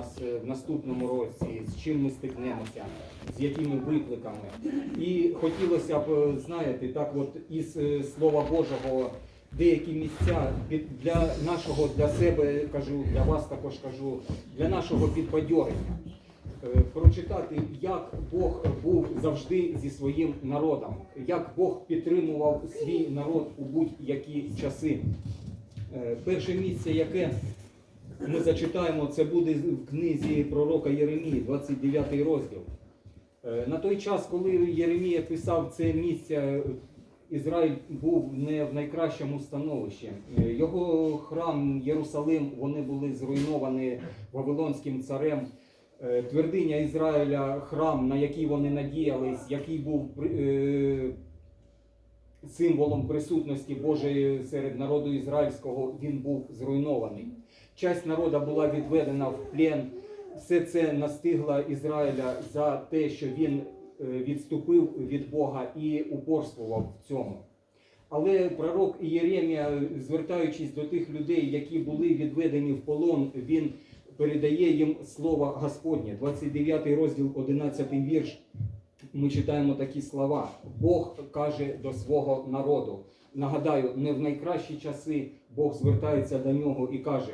нас е, в наступному році, з чим ми стикнемося, з якими викликами. І хотілося б, е, знаєте, так от із е, Слова Божого деякі місця для нашого, для себе кажу, для вас також кажу, для нашого підбадьорення. Прочитати, як Бог був завжди зі своїм народом, як Бог підтримував свій народ у будь-які часи. Перше місце, яке ми зачитаємо, це буде в книзі пророка Єремії, 29 розділ. Е, На той час, коли Єремія писав це місце, Ізраїль був не в найкращому становищі. Е, Його храм Єрусалим вони були зруйновані Вавилонським царем. Е, Твердиня Ізраїля, храм, на який вони надіялись, який був символом присутності Божої серед народу ізраїльського, він був зруйнований. Часть народу була відведена в плен. Все це настигло Ізраїля за те, що він е, відступив від Бога і упорствував в цьому. Але пророк Єремія, звертаючись до тих людей, які були відведені в полон, він передає їм слово Господнє. 29 розділ, 11 вірш. Ми читаємо такі слова. Бог каже до свого народу. Нагадаю, не в найкращі часи Бог звертається до нього і каже: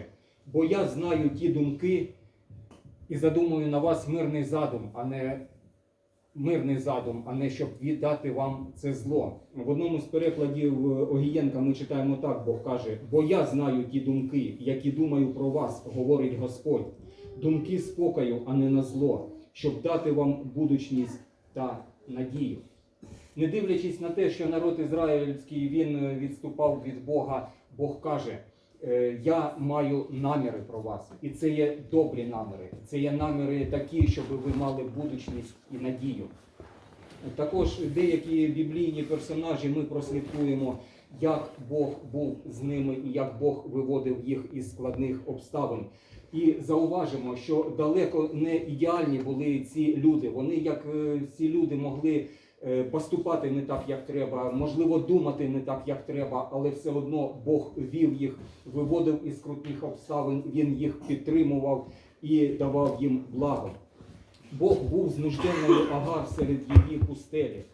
бо я знаю ті думки і задумую на вас мирний задум, а не мирний задум, а не щоб віддати вам це зло. В одному з перекладів е, Огієнка ми читаємо так, Бог каже: бо я знаю ті думки, які думаю про вас, говорить Господь. Думки спокою, а не на зло, щоб дати вам будучність та надію. Не дивлячись на те, що народ ізраїльський він е, відступав від Бога, Бог каже: Я маю наміри про вас, і це є добрі наміри. Це є наміри такі, щоб ви мали будучність і надію. Також деякі біблійні персонажі ми прослідкуємо, як Бог був з ними і як Бог виводив їх із складних обставин. І зауважимо, що далеко не ідеальні були ці люди. Вони, як е, ці люди, могли е, поступати не так, як треба, можливо, думати не так, як треба, але все одно Бог вів їх, виводив із крутих обставин, Він їх підтримував і давав їм благо. Бог був з нужденною Агар серед її пустелі.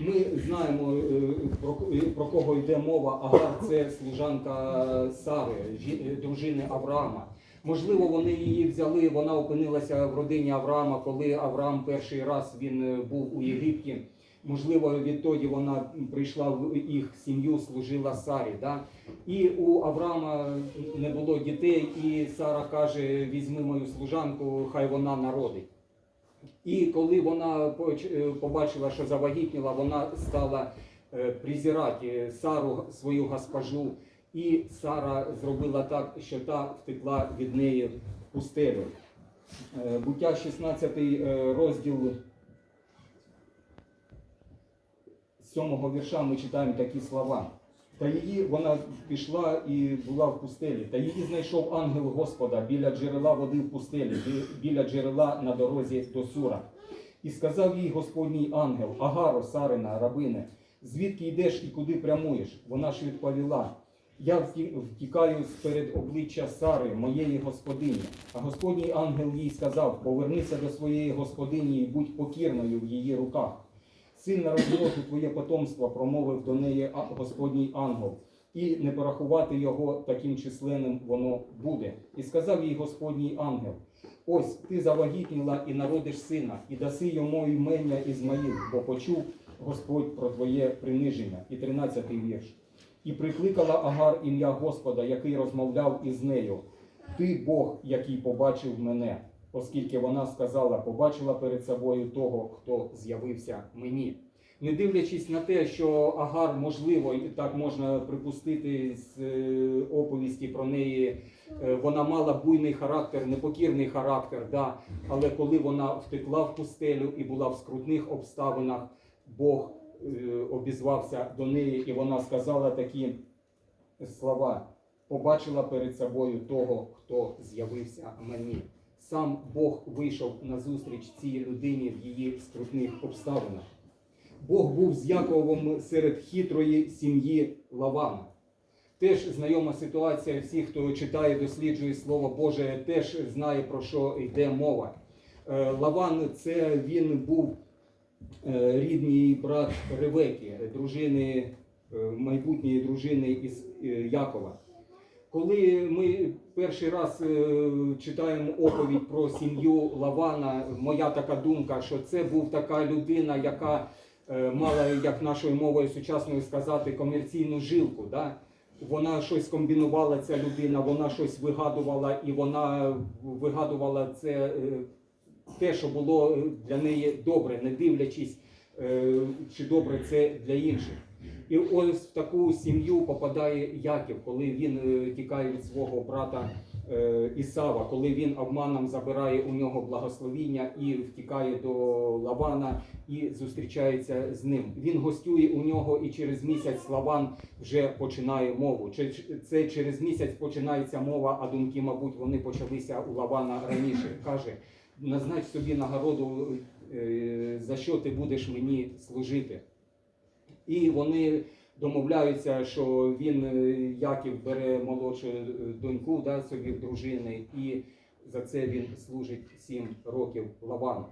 Ми знаємо, е, про, е, кого йде мова. Агар це служанка Сари, е, дружини Авраама. Можливо, вони її взяли, вона опинилася в родині Авраама, коли Авраам перший раз він е, був у Єгипті. Можливо, відтоді вона прийшла в їх сім'ю, служила Сарі. Да? І у Авраама не було дітей, і Сара каже: візьми мою служанку, хай вона народить. І коли вона е, побачила, що завагітніла, вона стала е, презирати Сару, свою госпожу. І Сара зробила так, що та втекла від неї в пустелю. Е, Буття 16 е, розділ 7 вірша ми читаємо такі слова. Та її вона пішла і була в пустелі. Та її знайшов ангел Господа біля джерела води в пустелі, біля джерела на дорозі до Сура. І сказав їй Господній ангел, Агаро, Сарина, рабине, звідки йдеш і куди прямуєш? Вона ж відповіла. Я втікаю з-перед обличчя Сари, моєї господині. А Господній ангел їй сказав: Повернися до своєї господині і будь покірною в її руках. Сильно розмножу твоє потомство, промовив до неї Господній ангел, і не порахувати його таким численним воно буде. І сказав їй Господній ангел: Ось ти завагітніла і народиш сина, і даси йому імення Ізмаїл, бо почув Господь про твоє приниження. І 13 вірш. І прикликала Агар ім'я Господа, який розмовляв із нею. Ти Бог, який побачив мене, оскільки вона сказала, побачила перед собою того, хто з'явився мені. Не дивлячись на те, що Агар, можливо, і так можна припустити з е, оповісті про неї, е, вона мала буйний характер, непокірний характер, да? але коли вона втекла в пустелю і була в скрутних обставинах, Бог обізвався до неї, і вона сказала такі слова: побачила перед собою того, хто з'явився мені. Сам Бог вийшов на зустріч цій людині в її скрутних обставинах. Бог був з Яковом серед хитрої сім'ї Лавана. Теж знайома ситуація. Всі, хто читає, досліджує Слово Боже, теж знає про що йде мова. Е, Лаван це він був е, рідний брат Ревеки, дружини, е, майбутньої дружини із е, Якова. Коли ми перший раз е, читаємо оповідь про сім'ю Лавана, моя така думка, що це був така людина, яка е, мала, як нашою мовою сучасною сказати, комерційну жилку. Да? Вона щось комбінувала, ця людина, вона щось вигадувала, і вона вигадувала це е, те, що було для неї добре, не дивлячись, е, чи добре це для інших. І ось в таку сім'ю попадає Яків, коли він е, тікає від свого брата е, Ісава, коли він обманом забирає у нього благословіння і втікає до Лавана і зустрічається з ним. Він гостює у нього, і через місяць Лаван вже починає мову. Це через місяць починається мова, а думки, мабуть, вони почалися у Лавана раніше. Каже: назнач собі нагороду, е, за що ти будеш мені служити. І вони домовляються, що він, е, Яків, бере молодшу е, доньку да, собі в дружини, і за це він служить сім років Лавану.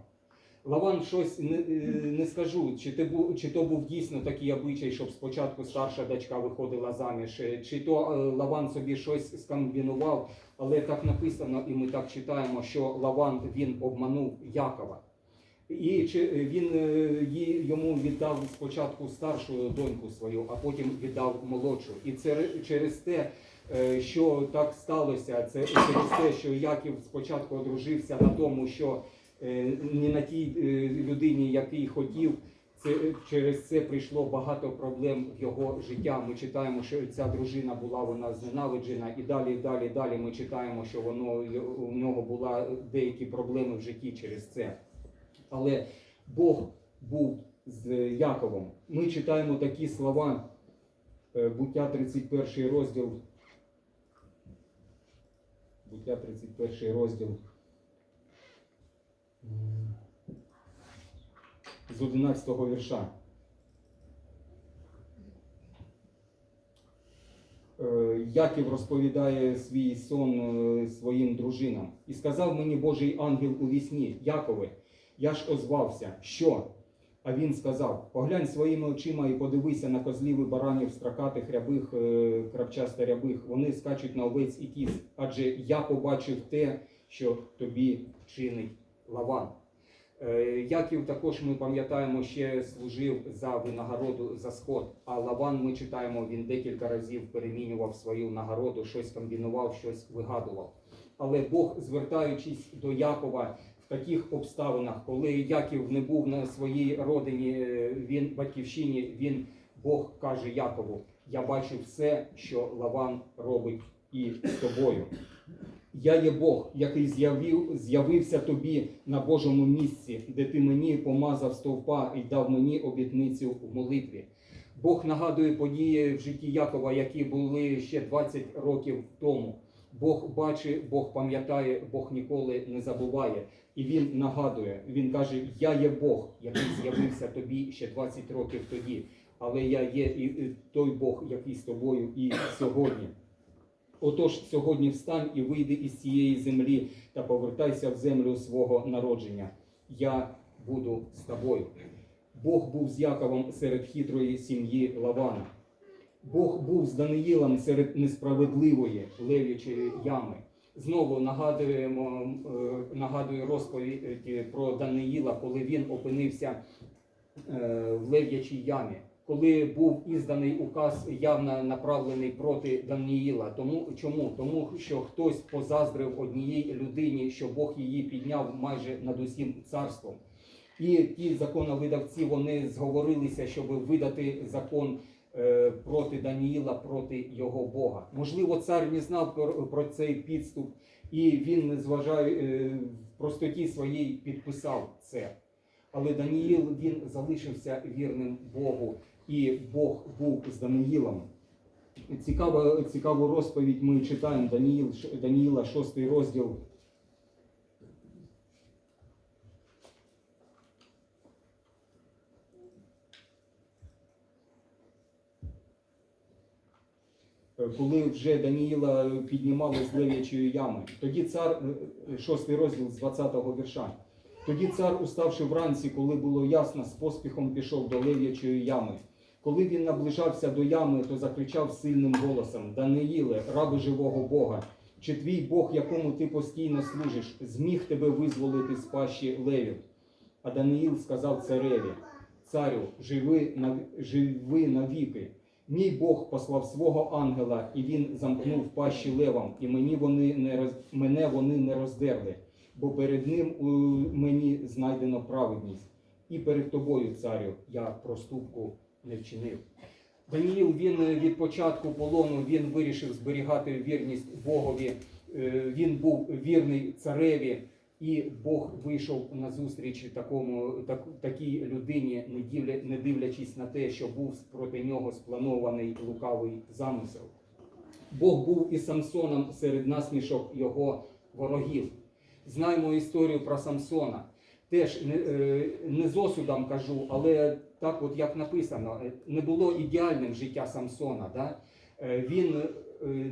Лаван щось не, е, не скажу, чи, ти був, чи то був дійсно такий обичай, щоб спочатку старша дочка виходила заміж, е, чи то е, Лаван собі щось скомбінував, але так написано, і ми так читаємо, що Лаван він обманув Якова. І чи він йому віддав спочатку старшу доньку свою, а потім віддав молодшу. І це через те, що так сталося, це через те, що Яків спочатку одружився на тому, що не на тій е, людині, який хотів. Це через це прийшло багато проблем в його життя. Ми читаємо, що ця дружина була вона зненавиджена, і далі, далі, далі ми читаємо, що воно у нього була деякі проблеми в житті через це. Але Бог був з Яковом. Ми читаємо такі слова, е, буття 31 розділ. Буття 31 розділ. З 11 вірша. Е, Яків розповідає свій сон е, своїм дружинам. І сказав мені Божий ангел у вісні, Якове, я ж озвався, що? А він сказав: поглянь своїми очима і подивися на козлів і баранів стракатих рябих, е, крапчасто рябих. Вони скачуть на овець і кіз. Адже я побачив те, що тобі чинить Лаван. Е, Яків також ми пам'ятаємо, ще служив за винагороду за сход. А Лаван ми читаємо, він декілька разів перемінював свою нагороду, щось комбінував, щось вигадував. Але Бог, звертаючись до Якова в таких обставинах, коли Яків не був на своїй родині, е, він батьківщині, він Бог каже Якову: Я бачу все, що Лаван робить і з тобою. Я є Бог, який з'явив, з'явився тобі на Божому місці, де ти мені помазав стовпа і дав мені обітницю в молитві. Бог нагадує події в житті Якова, які були ще 20 років тому. Бог бачить, Бог пам'ятає, Бог ніколи не забуває. І він нагадує, він каже: Я є Бог, який з'явився тобі ще 20 років тоді. Але я є і той Бог, який з тобою і сьогодні. Отож, сьогодні встань і вийди із цієї землі та повертайся в землю свого народження. Я буду з тобою. Бог був з Яковом серед хитрої сім'ї Лавана. Бог був з Даниїлом серед несправедливої лев'ячої ями. Знову нагадуємо, е, нагадую розповідь про Даниїла, коли він опинився е, в лев'ячій ямі. Коли був ізданий указ явно направлений проти Даниїла. Тому чому? Тому що хтось позаздрив однієї людині, що Бог її підняв майже над усім царством. І ті законовидавці вони зговорилися, щоб видати закон е, проти Даніїла, проти його Бога. Можливо, цар не знав про, цей підступ, і він, не зважає е, в простоті своїй, підписав це. Але Даніїл він залишився вірним Богу, і Бог був з Даниїлом. Цікава, цікаву розповідь ми читаємо Даніїл, Даніїла, 6 розділ. е, коли вже Даніїла піднімали з лев'ячої ями. Тоді цар, е, шостий розділ з 20-го вірша. Тоді цар, уставши вранці, коли було ясно, з поспіхом пішов до лев'ячої ями. Коли він наближався до ями, то закричав сильним голосом: Даниїле, раби живого Бога, чи твій Бог, якому ти постійно служиш, зміг тебе визволити з пащі левів? А Даниїл сказав цареві: Царю, живи, нав... живи навіки. Мій Бог послав свого ангела, і він замкнув пащі левам, і мені вони не роз... мене вони не роздерли, бо перед ним у мені знайдено праведність. І перед тобою, царю, я проступку не вчинив. Даніїл він е, від початку полону він вирішив зберігати вірність Богові. Е, Він був вірний цареві, і Бог вийшов на зустріч такому так, такій людині, не дивля, не дивлячись на те, що був проти нього спланований лукавий замисел. Бог був і Самсоном серед насмішок його ворогів. Знаємо історію про Самсона. Теж не, е, не з осудом кажу, але так, от як написано, е, не було ідеальним життя Самсона. Да? Е, Він,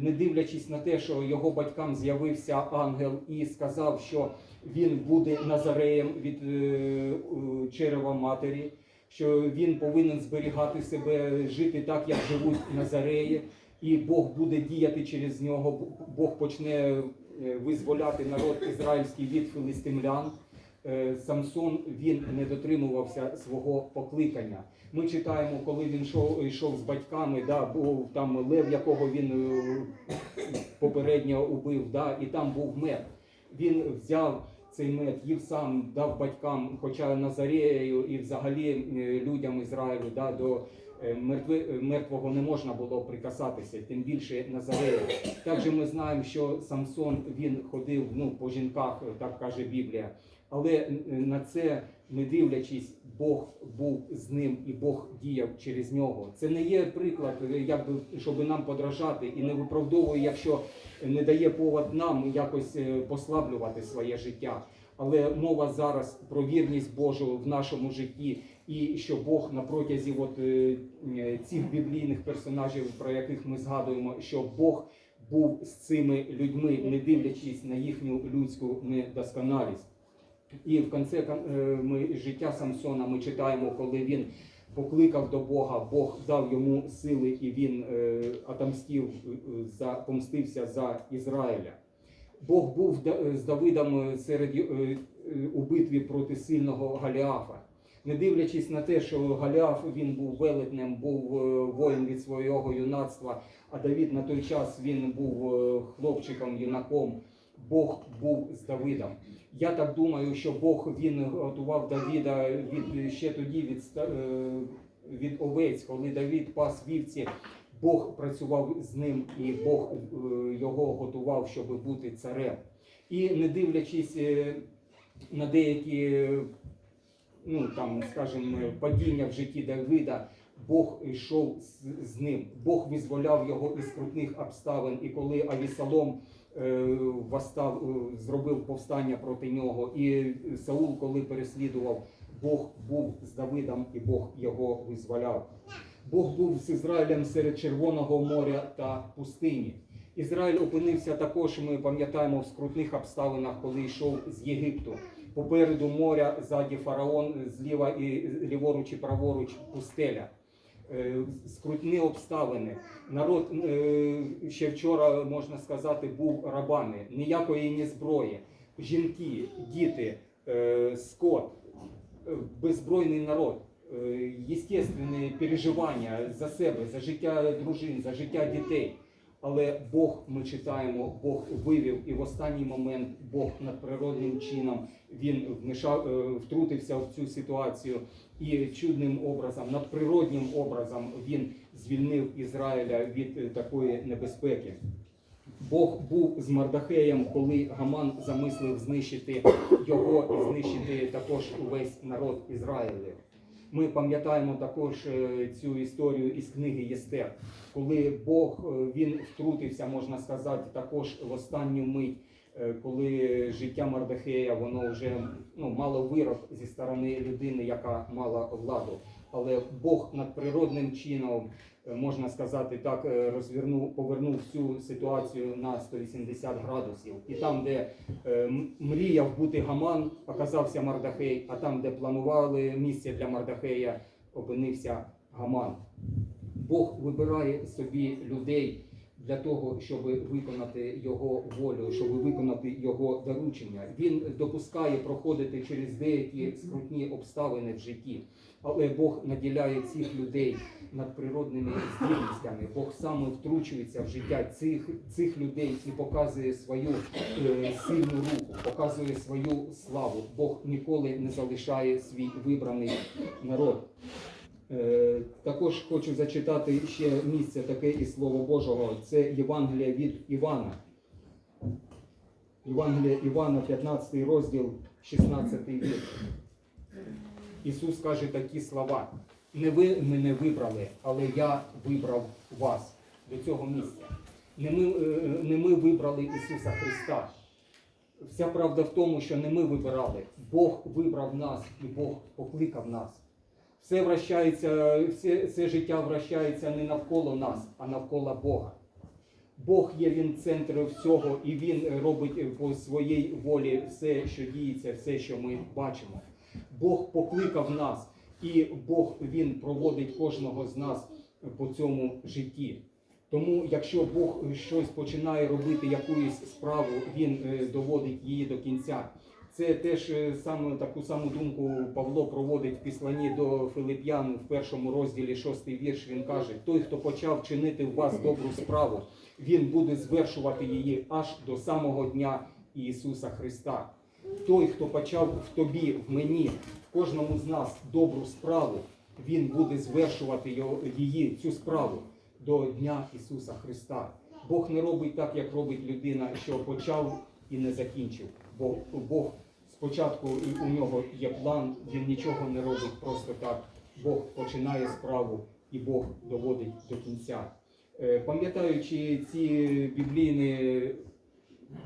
не дивлячись на те, що його батькам з'явився ангел і сказав, що він буде назареєм від черева матері, що він повинен зберігати себе, жити так, як живуть назареї, і Бог буде діяти через нього. Бог почне визволяти народ ізраїльський від филистимлян. Е, Самсон він не дотримувався свого покликання. Ми читаємо, коли він йшов, йшов з батьками, да, був там лев, якого він е, попередньо убив, да, і там був мед. Він взяв цей мед, їв сам, дав батькам, хоча Назарею і взагалі е, людям Ізраїлю да, до мертвого не можна було прикасатися, тим більше Назарею. Також ми знаємо, що Самсон він ходив ну, по жінках, так каже Біблія. Але е, на це, не дивлячись, Бог був з ним і Бог діяв через нього. Це не є приклад, е, якби щоб нам подражати, і не виправдовує, якщо не дає повод нам якось е, послаблювати своє життя. Але мова зараз про вірність Божу в нашому житті, і що Бог на протязі от, цих біблійних персонажів, про яких ми згадуємо, що Бог був з цими людьми, не дивлячись на їхню людську недосконалість. І в кінці е, ми, життя Самсона ми читаємо, коли він покликав до Бога, Бог дав йому сили і він е, отомстив, е, за, помстився за Ізраїля. Бог був з Давидом серед е, е, у битві проти сильного Галіафа. Не дивлячись на те, що Галіаф він був велетнем, був е, воїн від свого юнацтва, а Давід на той час він був е, хлопчиком, юнаком. Бог був з Давидом. Я так думаю, що Бог він готував Давіда від ще тоді від, е, від овець, коли Давід пас вівці. Бог працював з ним, і Бог е, його готував, щоб бути царем. І не дивлячись е, на деякі, ну там, скажімо, падіння в житті Давида, Бог йшов з, ним. Бог визволяв його із крутних обставин. І коли Авісалом е, восстав, е, зробив повстання проти нього, і Саул, коли переслідував, Бог був з Давидом, і Бог його визволяв. Бог був з Ізраїлем серед Червоного моря та пустині. Ізраїль опинився також, ми пам'ятаємо, в скрутних обставинах, коли йшов з Єгипту. Попереду моря, ззаді фараон, зліва і ліворуч і праворуч пустеля. Е, Скрутні обставини. Народ е, ще вчора, можна сказати, був рабами. Ніякої ні зброї. Жінки, діти, е, скот, беззбройний народ. Естественні переживання за себе, за життя дружин, за життя дітей. Але Бог, ми читаємо, Бог вивів, і в останній момент Бог надприродним чином він вмішав, втрутився в цю ситуацію і чудним образом, надприроднім образом він звільнив Ізраїля від е, такої небезпеки. Бог був з Мардахеєм, коли Гаман замислив знищити його і знищити також увесь народ Ізраїля. Ми пам'ятаємо також е, цю історію із книги Єстер, коли Бог е, він втрутився, можна сказати, також в останню мить, коли життя Мардахея воно вже ну, мало вирок зі сторони людини, яка мала владу. Але Бог надприродним чином е, можна сказати так, е, розвернув, повернув всю ситуацію на 180 градусів. І там, де е, мріяв бути Гаман, оказався Мардахей, а там, де планували місце для Мардахея, опинився Гаман. Бог вибирає собі людей для того, щоб виконати його волю, щоб виконати його доручення. Він допускає проходити через деякі скрутні обставини в житті, але Бог наділяє цих людей надприродними здібностями. Бог саме втручується в життя цих, цих людей і показує свою е, сильну руку, показує свою славу. Бог ніколи не залишає свій вибраний народ. Е, Також хочу зачитати ще місце таке із Слова Божого. Це Євангелія від Івана. Євангелія Івана, 15 розділ, 16 вірш. Ісус каже такі слова. Не ви мене вибрали, але я вибрав вас до цього місця. Не ми, е, не ми вибрали Ісуса Христа. Вся правда в тому, що не ми вибирали. Бог вибрав нас і Бог покликав нас. Все вращається, все, все життя вращається не навколо нас, а навколо Бога. Бог є він центр всього, і Він робить по своїй волі все, що діється, все, що ми бачимо. Бог покликав нас, і Бог Він проводить кожного з нас по цьому житті. Тому, якщо Бог щось починає робити, якусь справу, Він е, доводить її до кінця. Це теж е, саме таку саму думку Павло проводить в післанні до Филип'ян в першому розділі шостий вірш. Він каже: той, хто почав чинити в вас добру справу, він буде звершувати її аж до самого дня Ісуса Христа. Той, хто почав в тобі, в мені, в кожному з нас добру справу, він буде звершувати її, цю справу до Дня Ісуса Христа. Бог не робить так, як робить людина, що почав і не закінчив. Бо Бог спочатку у нього є план, він нічого не робить просто так. Бог починає справу і Бог доводить до кінця. Е, Пам'ятаючи ці біблійні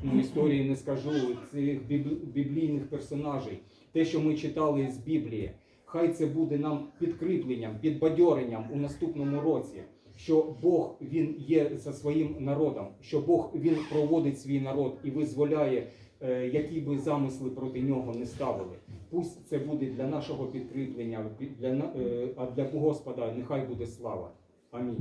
ну, історії, не скажу цих біблійних персонажей, те, що ми читали з Біблії, хай це буде нам підкріпленням, підбадьоренням у наступному році. Що Бог він є за своїм народом, що Бог він проводить свій народ і визволяє, які би замисли проти нього не ставили. Пусть це буде для нашого підкріплення, для е, а для Господа нехай буде слава. Амінь.